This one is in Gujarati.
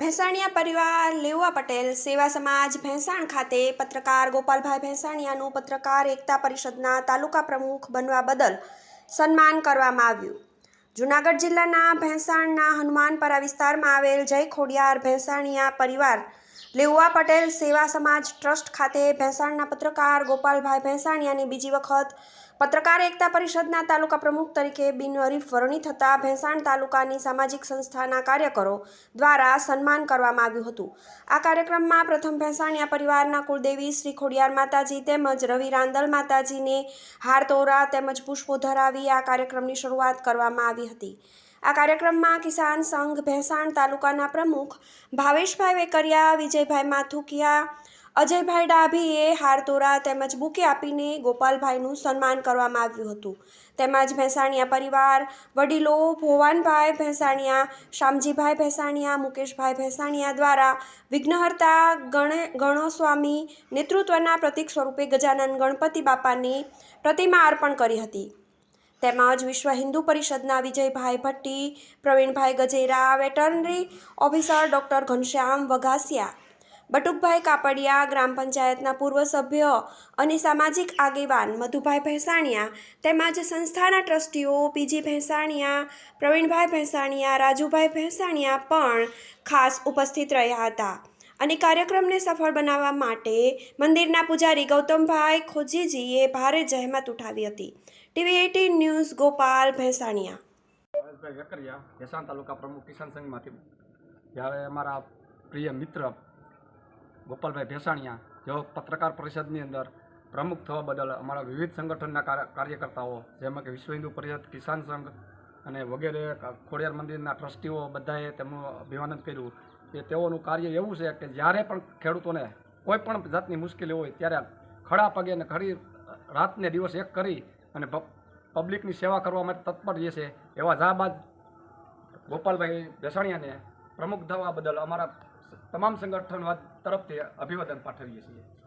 ભેંસાણિયા પરિવાર લેવા પટેલ, સેવા સમાજ ભેંસાણ ખાતે પત્રકાર ગોપાલભાઈ ભેંસાણિયાનું પત્રકાર એકતા પરિષદના તાલુકા પ્રમુખ બનવા બદલ સન્માન કરવામાં આવ્યું. જૂનાગઢ જિલ્લાના ભેંસાણના હનુમાનપરા વિસ્તારમાં આવેલ જય ખોડિયાર ભેંસાણિયા પરિવાર લેવા પટેલ સેવા સમાજ ટ્રસ્ટ ખાતે ભેંસાણના પત્રકાર ગોપાલભાઈ ભેંસાણિયાની બીજી વખત પત્રકાર એકતા પરિષદના તાલુકા પ્રમુખ તરીકે બિનહરીફ વરણી થતાં ભેંસાણ તાલુકાની સામાજિક સંસ્થાના કાર્યકરો દ્વારા સન્માન કરવામાં આવ્યું હતું. આ કાર્યક્રમમાં પ્રથમ ભેંસાણિયા પરિવારના કુળદેવી શ્રી ખોડિયાર માતાજી તેમજ રવિ રાંદલ માતાજીને હાર તોરા તેમજ પુષ્પો ધરાવી આ કાર્યક્રમની શરૂઆત કરવામાં આવી હતી. આ કાર્યક્રમમાં કિસાન સંઘ ભેંસાણ તાલુકાના પ્રમુખ ભાવેશભાઈ વેકરિયા, વિજયભાઈ માથુકિયા, અજયભાઈ ડાભીએ હારતોરા તેમજ બુકે આપીને ગોપાલભાઈનું સન્માન કરવામાં આવ્યું હતું. તેમજ ભેંસાણિયા પરિવાર, વડીલો ભોવાનભાઈ ભેંસાણિયા, શામજીભાઈ ભેંસાણીયા, મુકેશભાઈ ભેંસાણિયા દ્વારા વિઘ્નહર્તા ગણે, ગણોસ્વામી નેતૃત્વના પ્રતીક સ્વરૂપે ગજાનન ગણપતિ બાપાની પ્રતિમા અર્પણ કરી હતી. તેમજ વિશ્વ હિન્દુ પરિષદના Vijaybhai Bhatti, Pravinbhai Gajera, veterinary officer doctor Ghanshyam Vaghasiya, Batukbhai Kapadia, ગ્રામ પંચાયતના પૂર્વ સભ્ય અને સામાજિક આગેવાન મધુભાઈ ભેંસાણિયા, તેમજ સંસ્થાના ટ્રસ્ટીઓ પીજી ભેંસાણિયા, પ્રવીણભાઈ ભેંસાણિયા, રાજુભાઈ ભેંસાણિયા પણ ખાસ ઉપસ્થિત રહ્યા હતા. અને કાર્યક્રમને સફળ બનાવવા માટે મંદિરના પૂજારી ગૌતમભાઈ ખોજીજીએ ભારે જહેમત ઉઠાવી હતી. TV eighteen news Gopal Bhensania. Pareshbhai Vekaria, Bhesan taluka પ્રમુખ કિસાન સંઘમાંથી. જ્યારે અમારા પ્રિય મિત્ર ગોપાલભાઈ ભેસાણીયા જેઓ પત્રકાર પરિષદની અંદર પ્રમુખ થવા બદલ અમારા વિવિધ સંગઠનના કાર્યકર્તાઓ, જેમાં કે વિશ્વ હિન્દુ પરિષદ, કિસાન સંઘ અને વગેરે ખોડિયાર મંદિરના ટ્રસ્ટીઓ બધાએ તેમનું અભિવાદન કર્યું. કે તેઓનું કાર્ય એવું છે કે જ્યારે પણ ખેડૂતોને કોઈ પણ જાતની મુશ્કેલી હોય ત્યારે ખડા પગે અને ખરી રાતને દિવસ એક કરી અને પબ્લિકની સેવા કરવા માટે તત્પર જે છે એવા જાબાદ ગોપાલભાઈ દેસાણીયાને પ્રમુખ થવા બદલ અમારા તમામ સંગઠન તરફથી અભિવાદન પાઠવીએ છીએ.